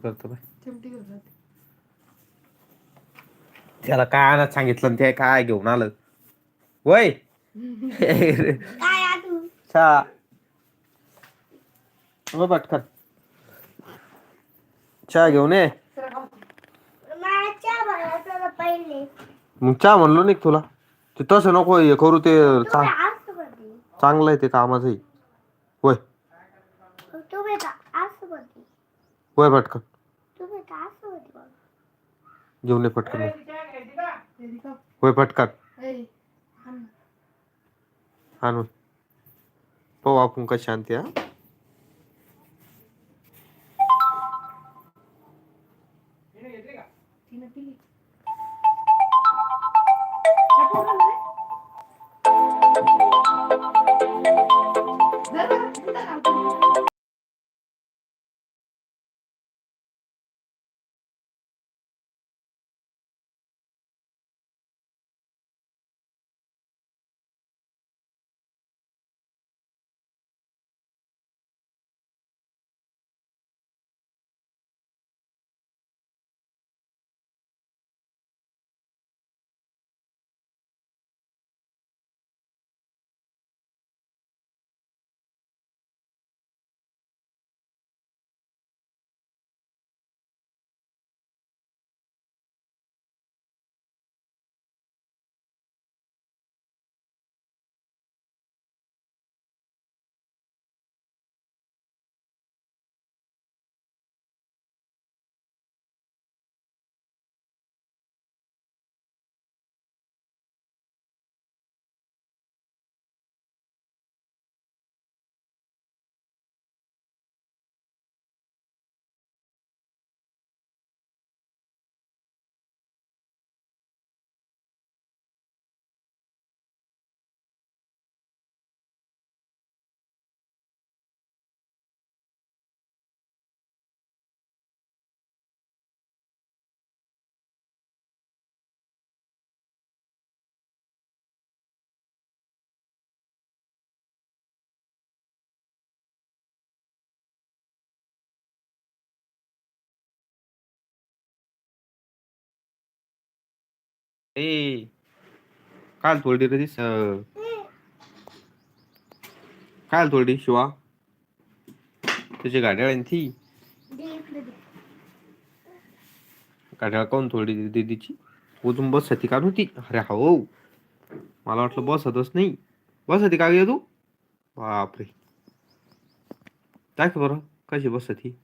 करतो बाय चिमटी घेऊन जाते त्याला काय आणत सांगितलं ते काय घेऊन आलं? वय! चहा हो पटकन. चहा घेऊन ये. मग चहा म्हणलो नाही तुला. ते तसं नको हे करू ते चांगलं आहे ते कामाचंही. होय करते होय पटकन तुम्ही तर असं करते बघ. घेऊन ये पटकन का? का? होय पटकन. आणून पाहू आपण कशी शांती हा ए काल थोडी रे दिस? काल थोडी शिवा? तुझी गाड्या ती? दे गाड्या कोण थोडी दीदीची? उजून बसती का नव्हती अरे हो. मला वाटलं बसतच नाही. बसती का गे तू? बापरे. दाख बरं. कशी बसती?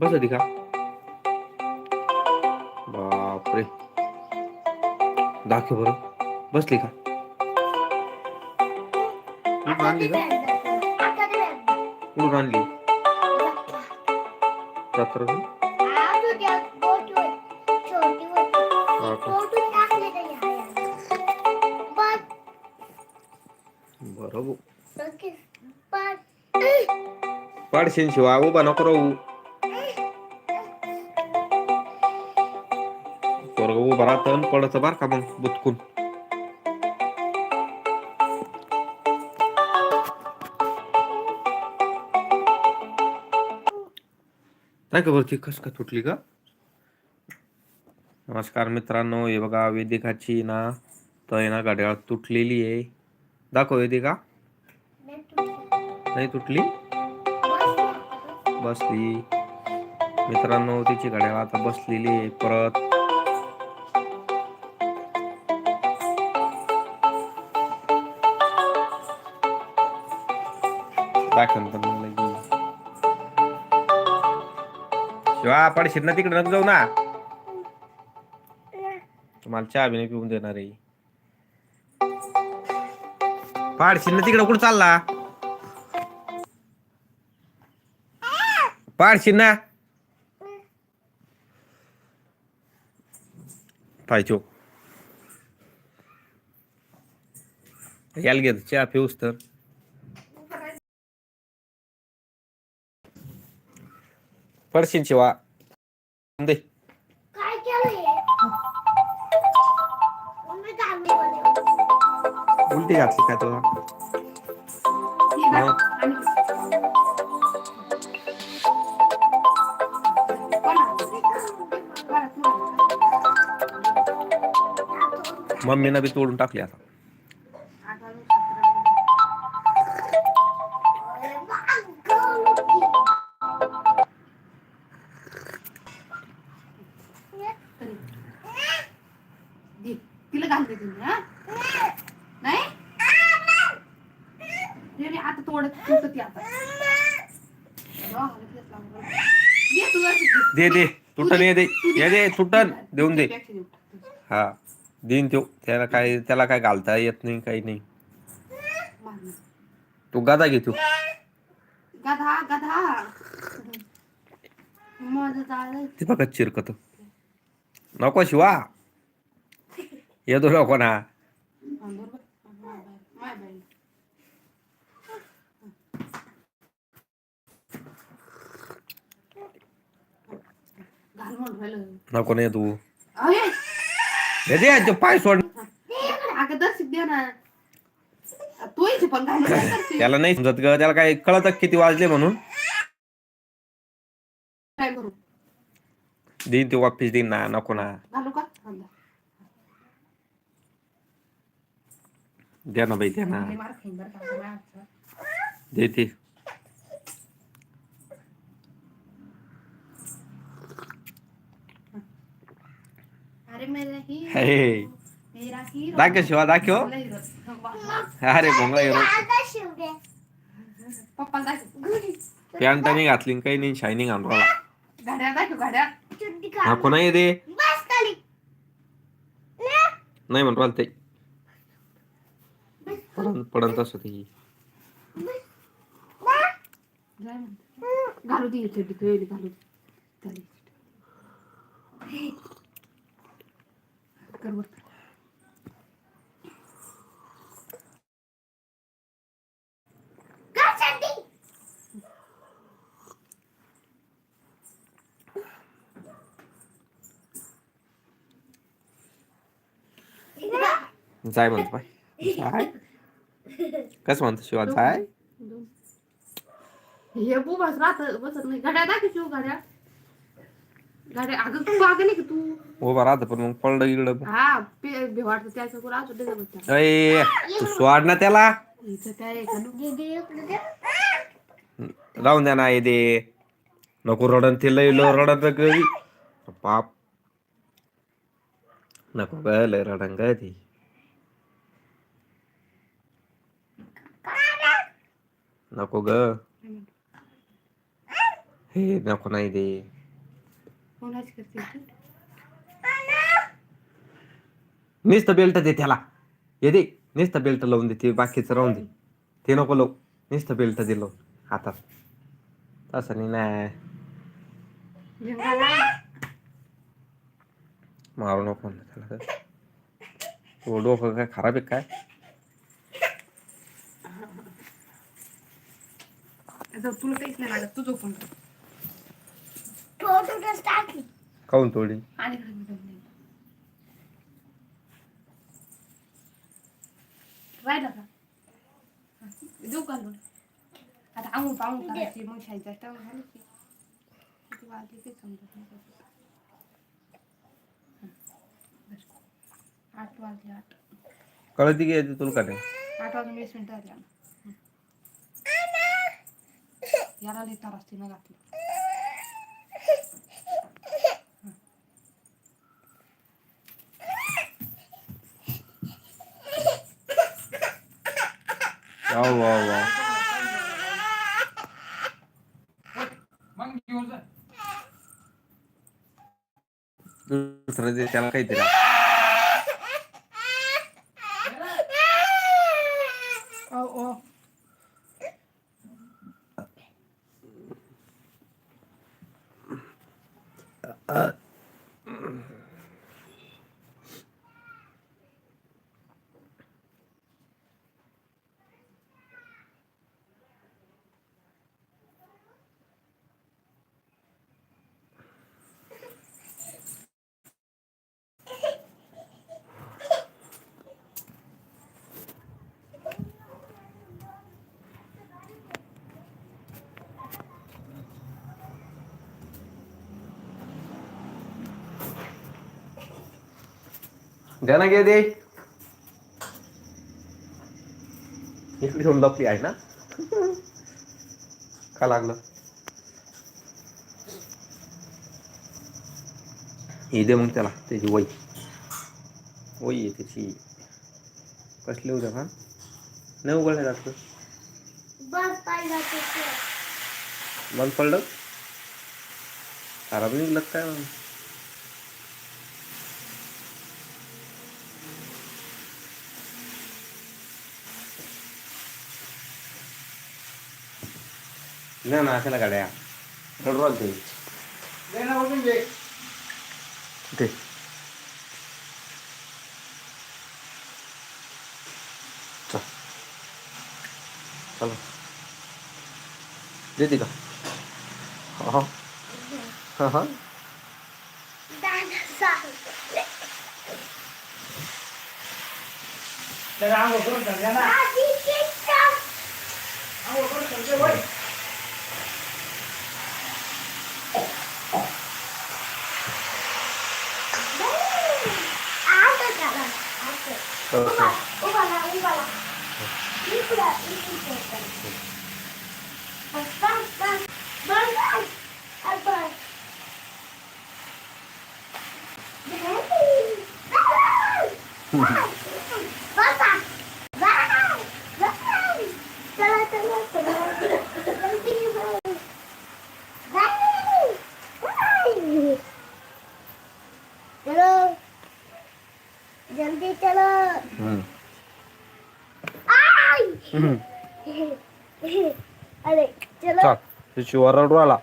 बसती का बापरे दाखव बरं बसली का कुठून आणली का आणली जत्रा. बस, बरोबर. बस. पाडशीन शिवा उभा नको राहू पोरग उभा राहतं आणि पडतं बार का मग बुतकून नाही का वरती कस का तुटली का नमस्कार मित्रांनो हे बघा वेदिकाची ना तर ना घड्याळ तुटलेली आहे दाखव वेदिका नाही तुटली. नाही तुटली बसली मित्रांनो तिची घड्याळ आता बसलेली आहे परत दाखवून पण मग लगी. शिवा पडशील ना तिकडे नको जाऊ ना. तुम्हाला चहा बिने पिऊन देणार आहे. पाडशील ना तिकडे कुठं चालला? पाडशील ना. पाहिजो यायला घेत चहा पिऊस तर. पडशील शिवा दे काय बनवली. उलटी घातली काय तुला? तू. मम्मीनं बी तोडून टाकली आता. दे. दे. तुटन ये दे. ये दे तुटन. देऊन दे. हा. देईन तो त्याला काय त्याला काय घालता येत नाही काही नाही. तू गादा घे तू गधा गधा. ते बघा चिरकत. नको शिवा. येतो नको ना बरोबर माय बाई राहिलं नको नाही तू. अरे. दे पाय सोड. अगं दर्शिक दे ना. तू इथे पण घाल काय करते? त्याला नाही समजत ग त्याला काय कळत किती वाजले म्हणून? काय करू? देईन ते वापिस देईन ना नको ना. घालू का? घाल. द्या ना बाई द्या ना. लय मार खाईन बरं का आता माझ्या अरे ही हे ही दाखव शिवा दाखव. अरे भोंगळा हिरो पॅन्ट नाही घातली काही नाही शायनिंग गाड्या दाखव गाड्या नको नाही दे. बस खाली. नाही म्हणून राहिलं ते पडन पडन तसं ते. जाय म्हणते. घालू दे घालू कर वर. जाय म्हणतो बाय. जाय. कसं म्हणतो शिवा जाय. हे बुबास राहत बसत नाही. गाड्या दाखव शिव गाड्या गाड्या अगं का तू? उभा राहतं पण मग पडलं इकडं हा पे भेवाडतं त्याचं कोण असं त्याचं बच्चा अय तू सोड ना त्याला. काय नु? दे. राहून द्या ना हे दे. नको रडन ते लय लो रडत कधी पाप नको ग लय रडन ग ती. नको ग. हे नको नाही दे. कोणाची करते? नुसतं बेल्ट दे त्याला. हे दे नुसतं बेल्ट लावून दे ते बाकीचं राहून दे. ते नको लावू. नुसतं बेल्ट दे लावून हातात. तसं नाही ना. मारू नको म्हणलं त्याला तो डोकं काय खराब आहे काय? तुला काहीच नाही लागत तू झोपून राह. टाकली. काऊन तोडी आणि इकडे का देऊ का आता आंघोळ पांघोळ करायची मग शाळेचा टाइम झाला की किती वाजले ते समजत नाही हं, बरं. आठ वाजले आठ कळती की येते तुला का नाही आठ वाजून वीस मिनिटं झाली आम्हाला. हं. याला लई त्रास तिनं घातलं वा वा दुसरं त्याला काहीतरी द्या ना घे दे. इकडे येऊन लपली आहे ना. का लागलं? हे दे मग त्याला त्याची वही. वही आहे त्याची. कसली उद्या का नाही उघडलं जात बंद पडलं? खराब निघलं काय? ना अशाला गाड्या. रडरोल ते ते चल. चला. देते का? हा हा. हा आधी केक आता चला आता उभा उभा ना उभा ना इकडं इकडं बस बस बस बस बस बस बसा चला चला चला जल्दी चलो जल्दी चलो हम्म. आई हम्म. अरे चलो चल त्याची ओरडू आला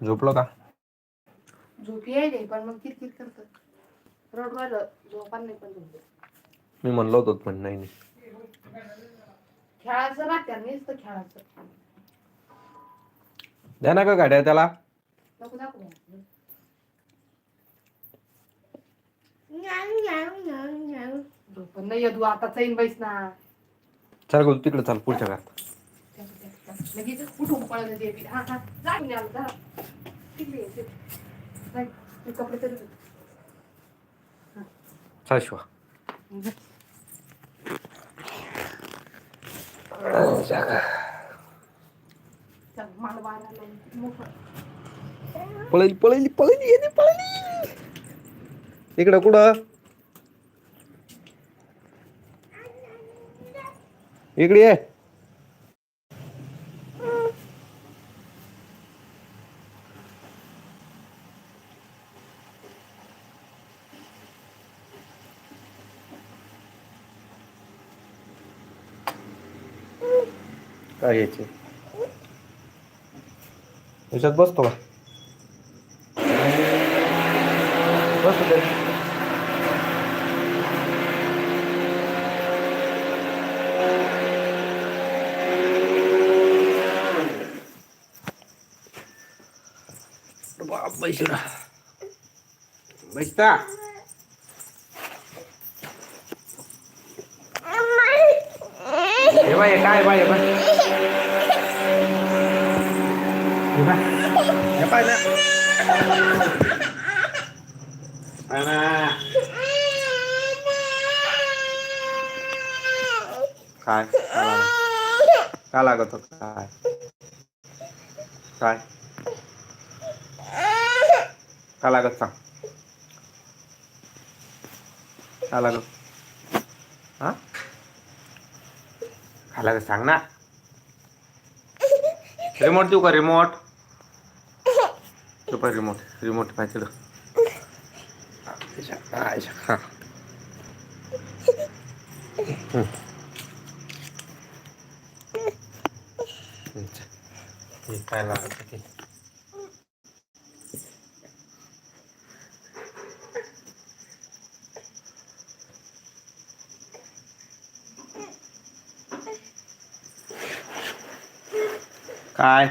झोपलो का? झोप यायले पण मग किरकिर करत रड राहिलं झोपा नाही पण मी म्हणलो होतो पण नाही नाही. खेळायचं राहत्या नुसतं खेळायचं. द्या ना का गाड्या त्याला. नको दाखवू झोप नाही आता चैन बैस ना. चल गो तिकडे चाल पुढच्या घरात. लगेच उठून पळत ते बी. हा हा. जा घेऊन आलो जा. तिकडे ये, तिकडे. जाय, ते कपडे तरी. चल शिवा जा. चल, मला बाळाला लावून मोकळं. पळली पळली पळली येते पळली. इकडं कुठं? इकडे ये काय घ्यायचे याच्यात बसतो का बसू दे बाप बैसला बैसता हे बाय काय बाय बाय हे बाय हे बाय ना बाय ना काय काय लागत काय लागत होतं? काय काय काय लागत सांग काय लागत हा झाला का सांग ना. रिमोट देऊ का रिमोट पाहिजे रिमोट रिमोट पाहिजे हां काय लागत काय?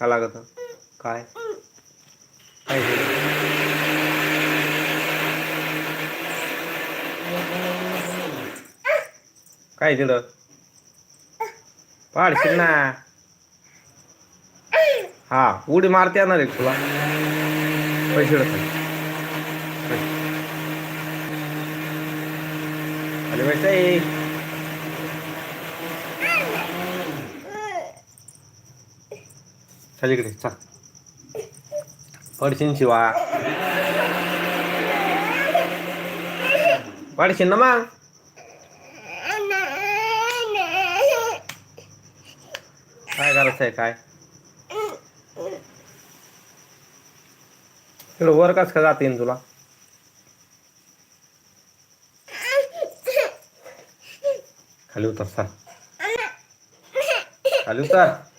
काय लागत. काय? काय केलं? काय दिलं पाडशील ना. हा उडी मारते येणार आहे तुला. पैसे अरे पैसे चल चाल. चल शिवा. पडशीन ना मग. काय करायचं आहे काय? तिकडं वर कस का जाता येईन तुला? खाली उतर सर खाली उतर.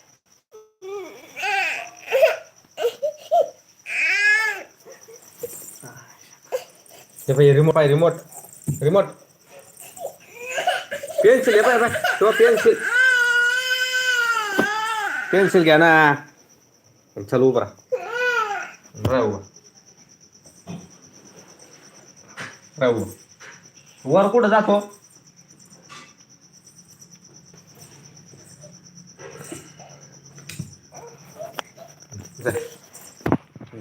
हे पाहिजे रिमोट पाहिजे रिमोट रिमोट पेन्सिल हे पाय पाय तो पेन्सिल पेन्सिल घ्या ना चल उभा राहा राहा उभा राहा उभा वर कुठं जातो जाय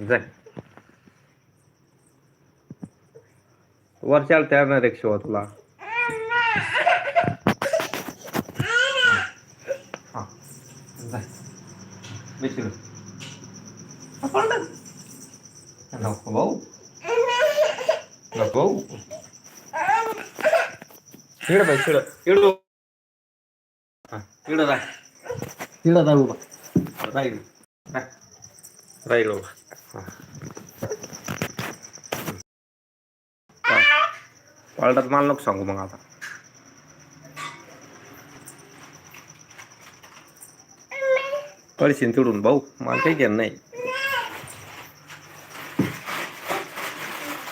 जाय वर चालता येणार रिक्षा तुला हा जाय बेशील नको भाऊ नको भाऊ इकडं बाई इकडं इकडं हा इकडं राय इकडं राय उभा राय राय राय इकडं उभा हा पाळतात मला नको सांगू मग आता पडशील तिडून भाऊ मला काही घेणं नाही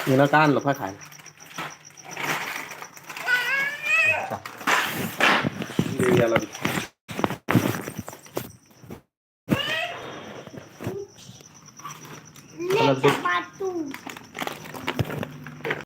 हिनं काय आणलं फा खायला दे याला बी.